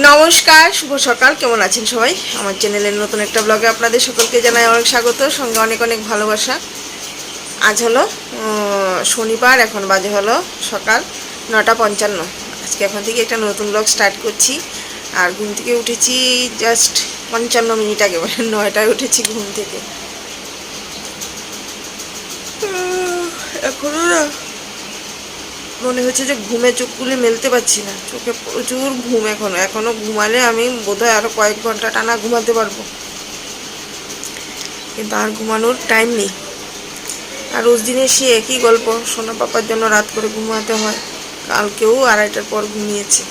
নমস্কার শুভ সকাল কেমন আছেন সবাই? আমার চ্যানেলের নতুন একটা ব্লগে আপনাদের সকলকে জানাই অনেক স্বাগত সঙ্গে অনেক অনেক ভালোবাসা। আজ হলো শনিবার এখন বাজে হলো সকাল নটা পঞ্চান্ন। আজকে এখন থেকে একটা নতুন ব্লগ স্টার্ট করছি। আর ঘুম থেকে উঠেছি জাস্ট পঞ্চান্ন মিনিট আগে মানে নয়টায় উঠেছি ঘুম থেকে। উম, এখনও না মনে হচ্ছে যে ঘুমে চোখগুলি মেলতে পারছি না। চোখে প্রচুর ঘুম এখনও। এখনও ঘুমালে আমি বোধহয় আরও কয়েক ঘণ্টা টানা ঘুমাতে পারব। কিন্তু আর ঘুমানোর টাইম নেই। আর রোজ দিনে সে একই গল্প, সোনা পাপার জন্য রাত করে ঘুমাতে হয়। কালকেও আড়াইটার পর ঘুমিয়েছে।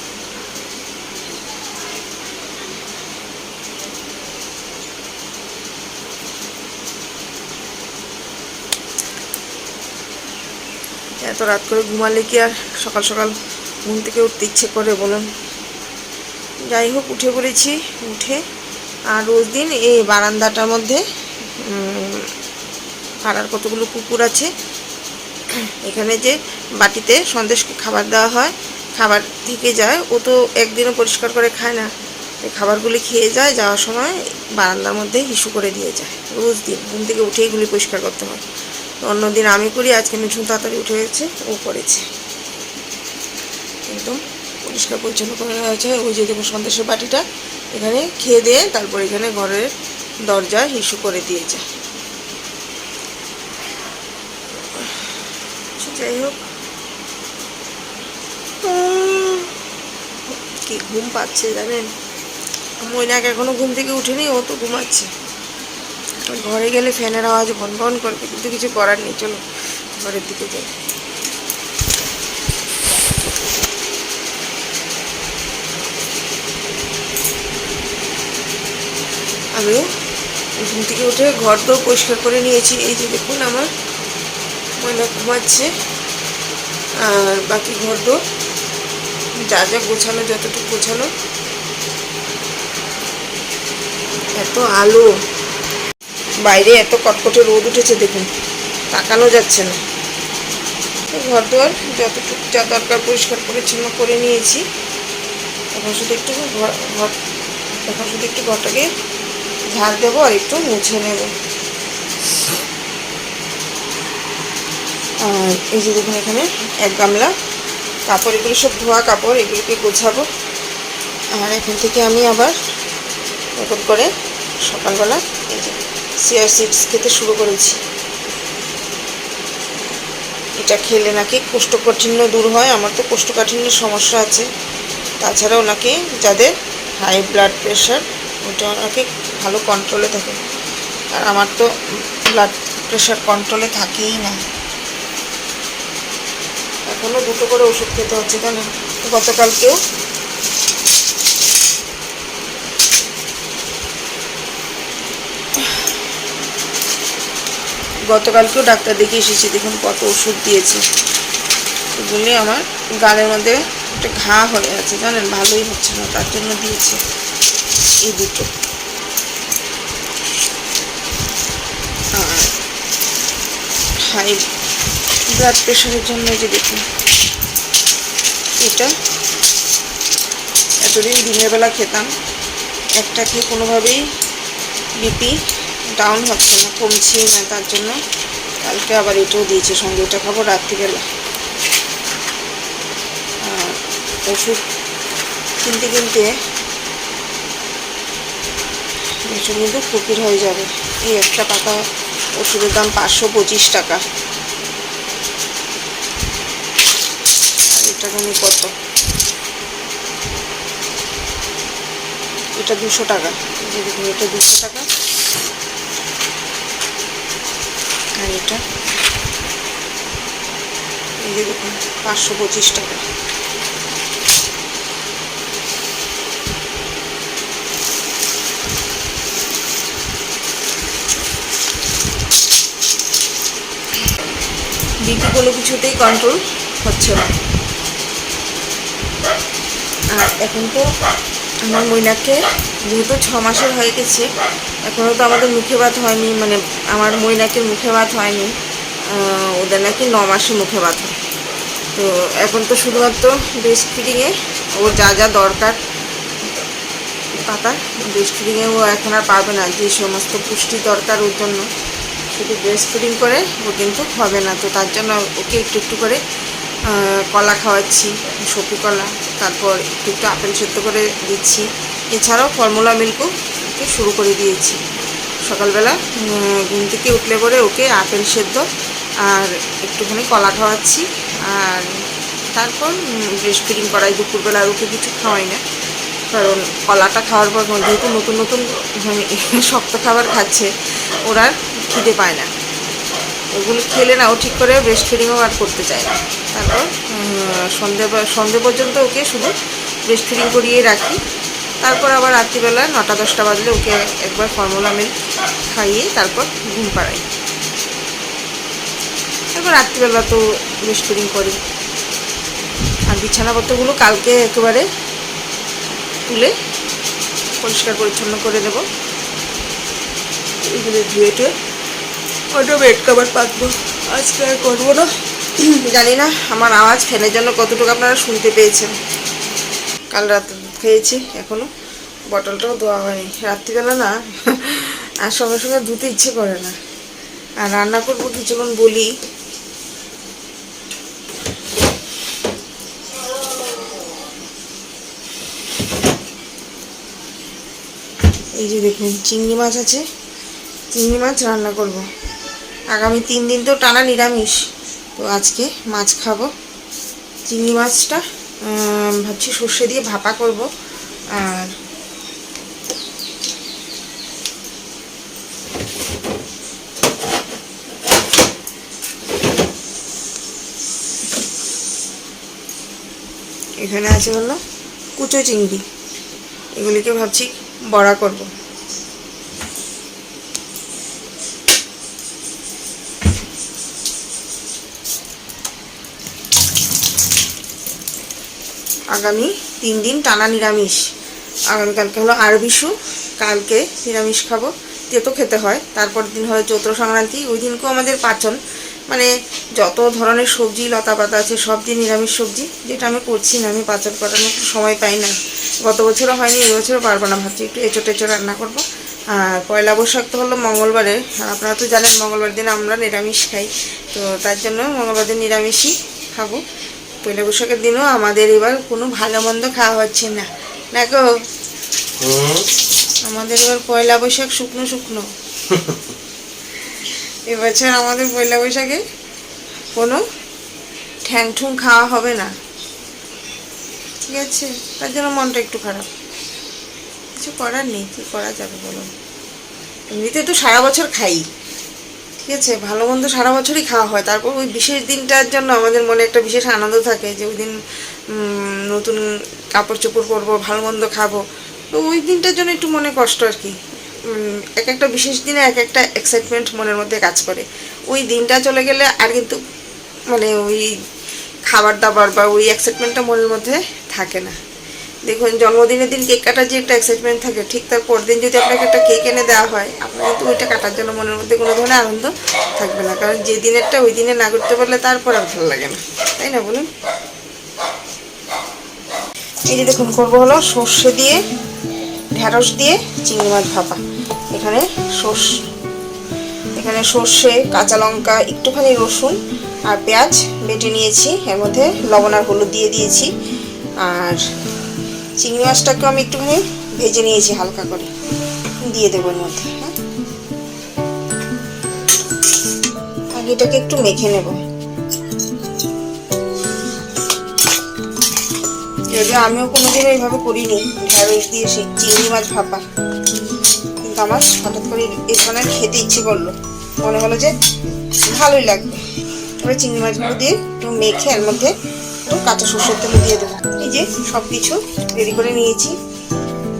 রাত করে ঘুমালে কি আর সকাল সকাল ঘুম থেকে উঠতে ইচ্ছে করে বলুন? যাই হোক, উঠে পড়েছি, উঠে। আর রোজ দিন এই বারান্দাটার মধ্যে পাড়ার কতগুলো কুকুর আছে, এখানে যে বাটিতে সন্দেশ খাবার দেওয়া হয়, খাবার থেকে যায়, ও তো একদিনও পরিষ্কার করে খায় না। এই খাবারগুলি খেয়ে যায়, যাওয়ার সময় বারান্দার মধ্যে হিসু করে দিয়ে যায়, রোজ দিন। ঘুম থেকে উঠেই গুলি পরিষ্কার করতে হয়। তো অন্যদিন আমি করি আজকে মিঠুন তাড়াতাড়ি উঠে গেছে ও করেছে। একদম পরিষ্কার পরিচ্ছন্ন করে হয়েছে। ওই যে দেখুন সন্দেশের বাটিটা এখানে খেয়ে দিয়ে তারপর এখানে ঘরের দরজা হিসু করে দিয়ে যায় আচ্ছা, যাই হোক। কি ঘুম পাচ্ছে জানেন? মৈনাক এখনও ঘুম থেকে উঠেনি ও তো ঘুমাচ্ছে। ঘরে গেলে ফ্যানের আওয়াজ বন বন করবে, কিন্তু কিছু করার নেই, চলো ঘরের দিকে যাই। আমি ঘুম থেকে উঠে ঘর তো পরিষ্কার করে নিয়েছি, এই যে দেখুন আমার ময়না ঘুমাচ্ছে, আর বাকি ঘর তো যা যা গোছানো যতটুকু গোছানো এত আলো। বাইরে এত কটকটে রোদ উঠেছে দেখুন, তাকানো যাচ্ছে না। ঘর দুয়ার যতটুকু যা দরকার পরিষ্কার পরিচ্ছন্ন করে নিয়েছি। এখন শুধু একটু ঘর এখন শুধু একটু ঘরটাকে ঝাড় দেবো আর একটু মুছে নেব। আর এই যে দেখুন এখানে এক গামলা কাপড়, এগুলো সব ধোয়া কাপড়, এগুলোকে গোছাবো। আর এখন থেকে আমি আবার নতুন করে সকালবেলা এই যে সিয়ার সিডস খেতে শুরু করেছি। এটা খেলে নাকি কোষ্ঠকাঠিন্য দূর হয়, আমার তো কোষ্ঠকাঠিন্যের সমস্যা আছে। তাছাড়াও নাকি যাদের হাই ব্লাড প্রেশার ওটা নাকি ভালো কন্ট্রোলে থাকে। আর আমার তো ব্লাড প্রেশার কন্ট্রোলে থাকেই না। এখনও দুটো করে ওষুধ খেতে হচ্ছে কেন গতকালকেও গতকালকেও ডাক্তার দেখিয়ে এসেছি, দেখুন কত ওষুধ দিয়েছে। এগুলি আমার গালের মধ্যে একটা ঘা হয়ে আছে, জানেন, ভালোই হচ্ছে না, তার জন্য দিয়েছে এই দুটো। আর হাই ব্লাড প্রেশারের জন্য যে দেখুন, এটা এতদিন দিনের বেলা খেতাম, একটা খেয়ে কোনোভাবেই বিপি ডাউন হচ্ছে না কমছেই না তার জন্য। কালকে আবার এটাও দিয়েছে সঙ্গে, এটা খাব রাত্রিবেলা। ওষুধ কিনতে কিনতে ভীষণ কিন্তু ফকির হয়ে যাবে। এই একটা পাতা ওষুধের দাম পাঁচশো পঁচিশ টাকা। আর এটা জানি কত? এটা দুশো টাকা। এটা দুশো টাকা। এটা এই যে দেখুন, পাঁচশো পঁচিশ টাকা। বিপি কোনো কিছুতেই কন্ট্রোল হচ্ছে না। আর এখন তো আমার মৈনাককে, যেহেতু ছ মাসের হয়ে গেছে, এখনও তো আমাদের মুখে ভাত হয়নি মানে আমার মৈনাকের মুখে ভাত হয়নি ওদের নাকি ন মাসে মুখে ভাত হয়। তো এখন তো শুধুমাত্র ব্রেস্ট ফিডিংয়ে ও যা যা দরকার, পাতা ব্রেস্ট ফিডিংয়ে ও এখন আর পাবে না, যে সমস্ত পুষ্টি দরকার ওর জন্য, শুধু ব্রেস্ট ফিডিং করে ও কিন্তু হবে না, তো তার জন্য ওকে একটু একটু করে কলা খাওয়াচ্ছি সপি কলা, তারপর একটু একটু আপেল সেদ্ধ করে দিচ্ছি। এছাড়াও ফর্মুলা মিল্কও ওকে শুরু করে দিয়েছি। সকালবেলা ঘুম থেকে উঠলে পরে ওকে আপেল সেদ্ধ আর একটুখানি কলা খাওয়াচ্ছি। আর তারপর ব্রেস্ট ফিডিং করাই দুপুরবেলা আর ওকে কিছু খাওয়াই না। কারণ কলাটা খাওয়ার পর, যেহেতু নতুন নতুন মানে শক্ত খাবার খাচ্ছে, ওরা খিদে পায় না। ওগুলো খেলে না, ও ঠিক করে ব্রেস্ট ফিডিংও আর করতে চায় না। তারপর সন্ধে সন্ধে পর্যন্ত ওকে শুধু ব্রেস্ট ফিডিং করিয়ে রাখি। তারপর আবার রাত্রিবেলা নটা, দশটা বাজলে ওকে একবার ফর্মুলা মিল্ক খাইয়ে তারপর ঘুম পাড়াই। তারপর রাত্রিবেলা তো ব্রেস্ট ফিডিং করি। আর বিছানাপত্রগুলো কালকে একেবারে তুলে পরিষ্কার পরিচ্ছন্ন করে দেব। এগুলো ধুয়ে টুয়ে ওটা বেড কভার পাতবো। আজকে আর করব না। জানি না, আমার আওয়াজ ফ্যানের জন্য কতটুকু আপনারা শুনতে পেয়েছেন। কাল রাত খেয়েছি, এখনও। বটলটাও ধোয়া হয়নি। রাত্রিবেলা না, আর সঙ্গে সঙ্গে ধুতে ইচ্ছে করে না। আর রান্না করব কিছুক্ষণ বলি। এই যে দেখুন, চিংড়ি মাছ আছে। চিংড়ি মাছ রান্না করব। আগামী তিন দিন তো টানা নিরামিষ। তো আজকে মাছ খাব। চিংড়ি মাছটা ভাবছি সর্ষে দিয়ে ভাপা করব। আর এখানে আছে হলো কুচো চিংড়ি। এগুলিকে ভাবছি বড়া করব। আগামী তিন দিন টানা নিরামিষ। আগামীকালকে হলো আরবিশু কালকে নিরামিষ খাব। তেতো খেতে হয় তারপর দিন হলো চৈত্র সংক্রান্তি, ওই দিনকেও আমাদের পাচন। মানে যত ধরনের সবজি লতা পাতা আছে, সব দিয়ে নিরামিষ সবজি, যেটা আমি করছি না, আমি পাচন করার মতো সময় পাই না। গত বছরও হয়নি, এই বছরও পারব না, ভাবছি একটু এঁচো টেচো রান্না করব। আর পয়লা বৈশাখ তো হলো মঙ্গলবারে, আর আপনারা তো জানেন মঙ্গলবার দিন আমরা নিরামিষ খাই, তো তার জন্য মঙ্গলবার দিন নিরামিষই খাব। পয়লা বৈশাখের দিনও আমাদের এবার কোনো ভালো মন্দ খাওয়া হচ্ছে না। না গো? আমাদের এবার পয়লা বৈশাখ শুকনো শুকনো। এবছর আমাদের পয়লা বৈশাখে কোনো ঠ্যাং ঠুং খাওয়া হবে না। ঠিক আছে? তার জন্য মনটা একটু খারাপ। কিছু করার নেই কী করা যাবে বলুন এমনিতে তো সারা বছর খাই। ঠিক আছে, ভালো মন্দ সারা বছরই খাওয়া হয়। তারপর ওই বিশেষ দিনটার জন্য আমাদের মনে একটা বিশেষ আনন্দ থাকে যে ওই দিন নতুন কাপড় চোপড় পরবো, ভালো মন্দ খাব। তো ওই দিনটার জন্য একটু মনে কষ্ট আর কি। এক একটা বিশেষ দিনে এক একটা এক্সাইটমেন্ট মনের মধ্যে কাজ করে। ওই দিনটা চলে গেলে আর কিন্তু মানে ওই খাবার দাবার বা ওই এক্সাইটমেন্টটা মনের মধ্যে থাকে না। দেখুন, জন্মদিনের দিন কেক কাটার যে একটা এক্সাইটমেন্ট থাকে, ঠিক তার পরের দিন যদি আপনাকে একটা কেক এনে দেওয়া হয়, আপনার কিন্তু ওইটা কাটার জন্য মনের মধ্যে কোনো ধরনের আনন্দ থাকবে না। কারণ যে দিনেরটা ওই দিনে না করতে পারলে তারপর আর ভালো লাগে না। তাই না বলুন? এই যে দেখুন, করব হলো সর্ষে দিয়ে ঢ্যাঁড়স দিয়ে চিংড়ি মাছ ভাপা। এখানে সর্ষ, এখানে সর্ষে, কাঁচা লঙ্কা, একটুখানি রসুন আর পেঁয়াজ বেটে নিয়েছি। এর মধ্যে লবণ আর হলুদ দিয়ে দিয়েছি। আর চিংড়ি মাছটাকেও আমি একটুখানি ভেজে নিয়েছি হালকা করে। দিয়ে দেবো এর মধ্যে হ্যাঁ? আগে এটাকে একটু মেখে নেব। যদিও আমিও কোনোদিন এইভাবে করিনি ঢ্যাঁড়স দিয়ে সেই চিংড়ি মাছ ভাপা। কিন্তু আমার হঠাৎ করে এই ধরনের খেতে ইচ্ছে করল। মনে হলো যে ভালোই লাগবে। এবার চিংড়ি মাছগুলো দিয়ে একটু মেখে এর মধ্যে একটু কাঁচা সর্ষের তেল দিয়ে দেবো। এই যে সব কিছু রেডি করে নিয়েছি।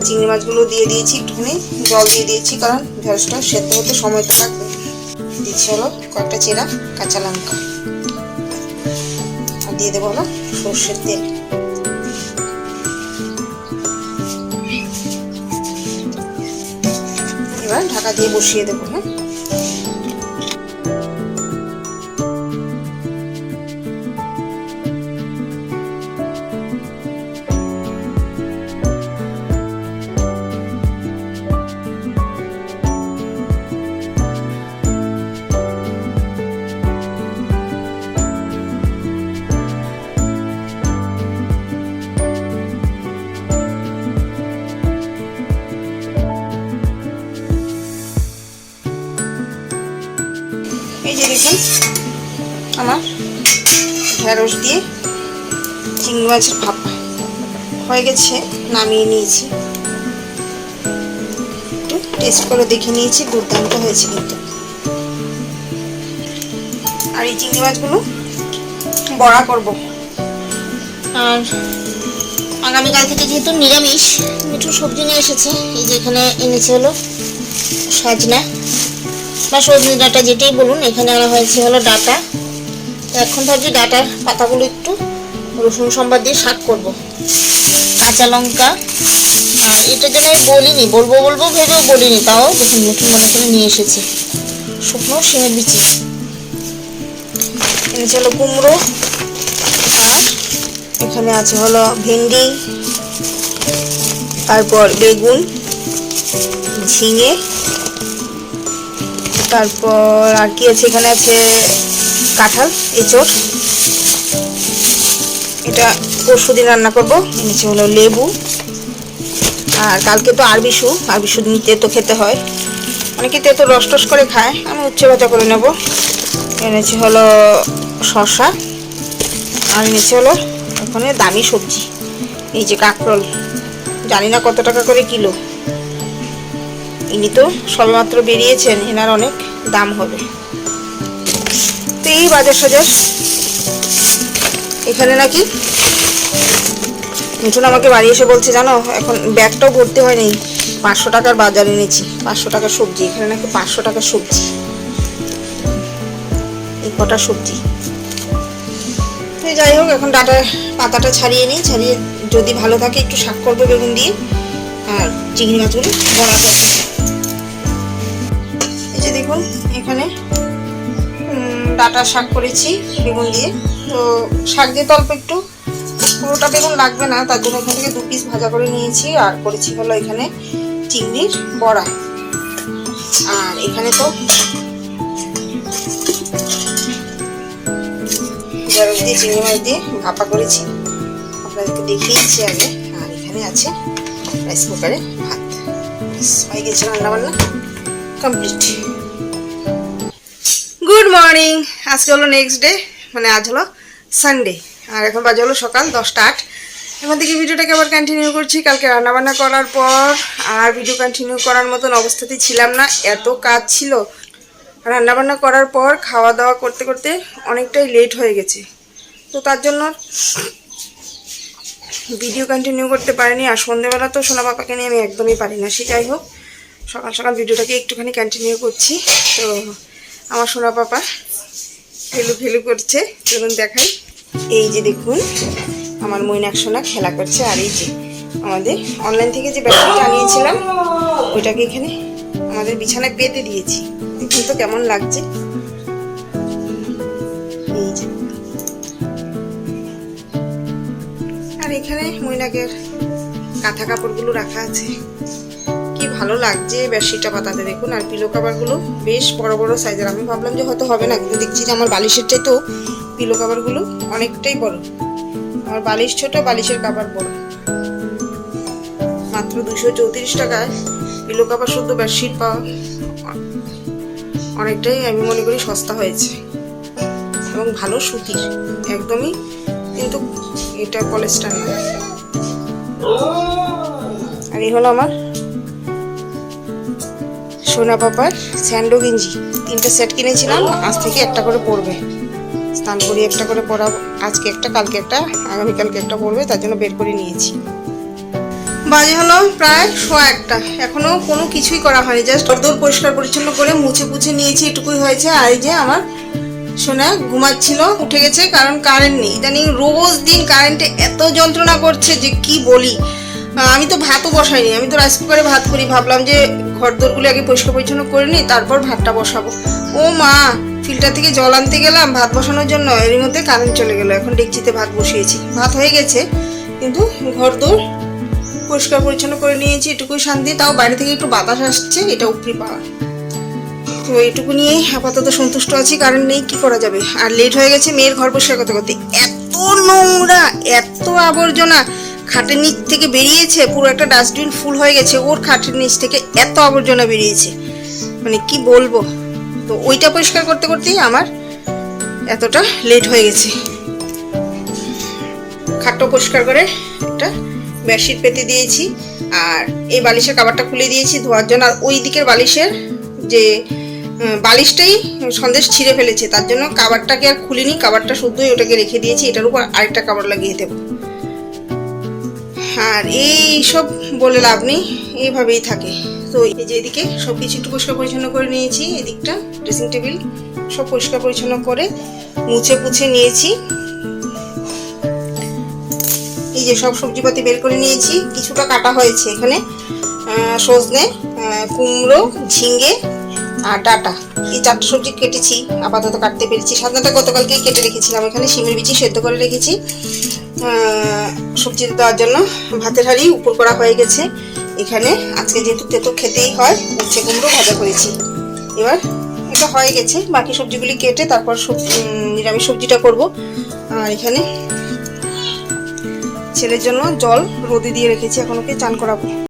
চিংড়ি মাছগুলো দিয়ে দিয়েছি একটুখানি, জল দিয়ে দিয়েছি কারণ ঢেঁড়সটা সেদ্ধ হতে সময় তো লাগবে। দিচ্ছি হলো কয়েকটা চেরা কাঁচা লঙ্কা। আর দিয়ে দেবো হলো সর্ষের তেল। এবার ঢাকা দিয়ে বসিয়ে দেবো হ্যাঁ? দেখুন, আমার ঢেঁড়স দিয়ে চিংড়ি মাছের ভাপা হয়ে গেছে, নামিয়ে নিয়েছি। একটু টেস্ট করে দেখে নিয়েছি, দুর্দান্ত হয়েছে কিন্তু। আর এই চিংড়ি মাছগুলো বড়া করব। আর আগামীকাল থেকে যেহেতু নিরামিষ মিঠু সবজি নিয়ে এসেছে, এই যে এখানে এনেছে হলো সজনা। বা সজনে ডাটা যেটাই বলুন, এখানে আনা হয়েছে হলো ডাটা। এখন ভাবছি ডাটার পাতাগুলো একটু রসুন সম্বাদ দিয়ে শাক করব। কাঁচা লঙ্কা। আর এটার জন্য আমি বলিনি, বলব বলব ভেবেও বলিনি, তাও দেখুন নতুন মনে করে নিয়ে এসেছি। শুকনো সিমের বিচি। এনেছে হলো কুমড়ো, আর এখানে আছে হলো ভেন্ডি, তারপর বেগুন, ঝিঙে তারপর আর কি আছে এখানে আছে কাঁঠাল, এঁচড়। এটা পরশু দিন রান্না করব এনেছে হলো লেবু। আর কালকে তো আরবিশু আরবিশু দিন তেতো খেতে হয়। অনেকে তেতো রস টস করে খায়, আমি উচ্ছে ভাজা করে নেব। এনেছে হলো শশা আর এনেছে হলো ওখানে দামি সবজি। এই যে কাঁকরোল, জানি না কত টাকা করে কিলো। ইনি তো সবেমাত্র বেরিয়েছেন, এনার অনেক দাম হবে। তো এই বাজার সাজার। এখানে নাকি মিঠুন আমাকে বাড়ি এসে বলছে, জানো, এখন ব্যাগটাও ভর্তি হয়নি। পাঁচশো টাকার বাজার এনেছি, পাঁচশো টাকার সবজি। এখানে নাকি পাঁচশো টাকার সবজি। এই কটা সবজি। যাই হোক, এখন ডাটা পাতাটা ছাড়িয়ে নিই, ছাড়িয়ে যদি ভালো থাকে একটু শাক করব বেগুন দিয়ে, আর চিংড়ি মাছগুলো বড়া করব দেখুন এখানে ডাটা শাক করেছি, বেগুন দিয়ে। তো শাক দিয়ে তো অল্প একটু। পুরোটা বেগুন লাগবে না, তার জন্য এখান থেকে দু পিস ভাজা করে নিয়েছি, আর করেছি হলো এখানে চিংড়ির বড়া। আর এখানে তো দিয়ে, চিংড়ি মাছ দিয়ে ভাপা করেছি। আপনাদেরকে দেখিয়েছি আগে। আর এখানে আছে রাইস কুকারে ভাত। হয়ে গেছে রান্না বান্না কমপ্লিট গুড মর্নিং আজকে হলো নেক্সট ডে মানে আজ হলো সানডে আর এখন বাজে হলো সকাল দশটা আট। এখন থেকে ভিডিওটাকে আবার কন্টিনিউ করছি। কালকে রান্নাবান্না করার পর আর ভিডিও কন্টিনিউ করার মতন অবস্থাতেই ছিলাম না। এত কাজ ছিল। রান্নাবান্না করার পর খাওয়া দাওয়া করতে করতে অনেকটাই লেট হয়ে গেছে। তো তার জন্য ভিডিও কন্টিনিউ করতে পারিনি। আর সন্ধেবেলা তো সোনা পাপাকে নিয়ে আমি একদমই পারি না। সে যাই হোক, সকাল সকাল ভিডিওটাকে একটুখানি কন্টিনিউ করছি। তো আমার সোনা পাপা ফেলু ফেলু করছে। চলুন দেখাই। এই যে দেখুন, আমার মৈনাক সোনা খেলা করছে। আর এই যে আমাদের অনলাইন থেকে যে ব্যাগটা আনিয়েছিলাম ওইটাকে এখানে আমাদের বিছানায় পেতে দিয়েছি। দেখুন তো কেমন লাগছে। এই যে। আর এখানে মৈনাকের কাঁথা কাপড়গুলো রাখা আছে। ভালো লাগছে বেডশিটটা পাতাতে দেখুন, আর পিলো কাভারগুলো বেশ বড় বড় সাইজের আমি ভাবলাম যে হয়তো হবে না, কিন্তু দেখছি যে আমার বালিশের চাইতেও পিলো কাভারগুলো অনেকটাই বড়। আমার বালিশ ছোট, বালিশের কাভার বড়। মাত্র দুশো চৌত্রিশ টাকায় পিলো কাভার শুদ্ধ বেডশিট পাওয়া অনেকটাই আমি মনে করি সস্তা হয়েছে। এবং ভালো সুতির, একদমই কিন্তু এটা পলেস্টার না আর এই হলো আমার সোনা পাপার স্যান্ডো গেঞ্জি। তিনটে সেট কিনেছিলাম, আজ থেকে একটা করে পরবে। স্নান করি একটা করে পরাবো। আজকে একটা, কালকে একটা, আগামীকালকে একটা পরবে, তার জন্য বের করে নিয়েছি। বাজে হলো প্রায় সোয়া একটা। এখনও কোনো কিছুই করা হয়নি, জাস্ট দর পরিষ্কার পরিচ্ছন্ন করে মুছে পুছে নিয়েছি, এটুকুই হয়েছে। আর এই যে আমার সোনা ঘুমাচ্ছিল, উঠে গেছে, কারণ কারেন্ট নেই। ইদানিং রোজ দিন কারেন্টে এত যন্ত্রণা করছে যে কি বলি। আমি তো ভাতও বসাইনি। আমি তো রাইস কুকারে ভাত করি। ভাবলাম যে ঘর দোরগুলো আগে পরিষ্কার পরিচ্ছন্ন করে নিই, তারপর ভাতটা বসাবো। ও মা ফিল্টার থেকে জল আনতে গেলাম ভাত বসানোর জন্য। এরই মধ্যে কারেন্ট চলে গেলো। এখন ডেকচিতে ভাত বসিয়েছি। ভাত হয়ে গেছে, কিন্তু ঘর দোর পরিষ্কার পরিচ্ছন্ন করে নিয়েছি। এটুকুই শান্তি। তাও বাইরে থেকে একটু বাতাস আসছে, এটা উপরি পাওয়া তো এটুকু নিয়েই আপাতত সন্তুষ্ট আছি কারেন্ট নেই, কি করা যাবে? আর লেট হয়ে গেছে, মেয়ের ঘর পরিষ্কার করতে করতে। এত নোংরা, এত আবর্জনা। খাটের নিচ থেকে বেরিয়েছে, পুরো একটা ডাস্টবিন ফুল হয়ে গেছে, ওর খাটের নিচ থেকে এত আবর্জনা বেরিয়েছে। মানে কি বলব? তো ওইটা পরিষ্কার করতে করতেই আমার এতটা লেট হয়ে গেছে। খাটটা পরিষ্কার করে একটা বেডশিট পেতে দিয়েছি, আর এই বালিশের কাবারটা খুলে দিয়েছি ধোয়ার জন্য। আর ওই দিকের বালিশের যে বালিশটাই সন্দেশ ছিঁড়ে ফেলেছে, তার জন্য কাবারটাকে আর খুলিনি, কাবারটা শুদ্ধই ওটাকে রেখে দিয়েছি, এটার উপর আরেকটা কাবার লাগিয়ে দেবো। আর এই সব বলে লাভ নেই, এইভাবেই থাকে। তো এই যে এদিকে সব কিছু একটু পরিষ্কার পরিচ্ছন্ন করে নিয়েছি, এদিকটা ড্রেসিং টেবিল সব পরিষ্কার পরিচ্ছন্ন করে মুছে পুছে নিয়েছি। এই যে সব সবজিপাতি বের করে নিয়েছি, কিছুটা কাটা হয়েছে এখানে। সজনে কুমড়ো ঝিঙ্গে আর ডাটা। এই চারটে সবজি কেটেছি, আপাতত কাটতে পেরেছি। সাধারণত গতকালকেই কেটে রেখেছিলাম এখানে, শিমের বিচি সেদ্ধ করে রেখেছি। সবজি দেওয়ার জন্য ভাতের হাঁড়ি উপর করা হয়ে গেছে। এখানে আজকে যেহেতু তেতো খেতেই হয়, উচ্ছে কুমড়ো ভাজা করেছি। এবার এটা হয়ে গেছে, বাকি সবজিগুলি কেটে তারপর নিরামিষ সবজিটা করব। আর এখানে ছেলের জন্য জল রোদে দিয়ে রেখেছি, এখন ওকে চান করাবো।